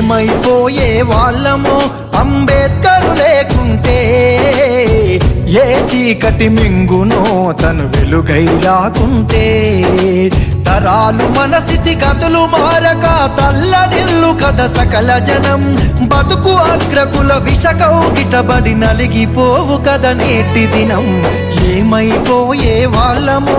ఏమైపోయే వాళ్ళమో అంబేద్కరు లేకుంటే ఏ చీకటి మింగునో తను వెలుగైలాకుంటే తరాలు మన స్థితి కథలు మారక తల్లడిల్లు కథ సకల జనం. బతుకు అగ్రకుల విషకౌగిటబడి నలిగిపోవు కథ నేటి దినం. ఏమైపోయే వాళ్ళమో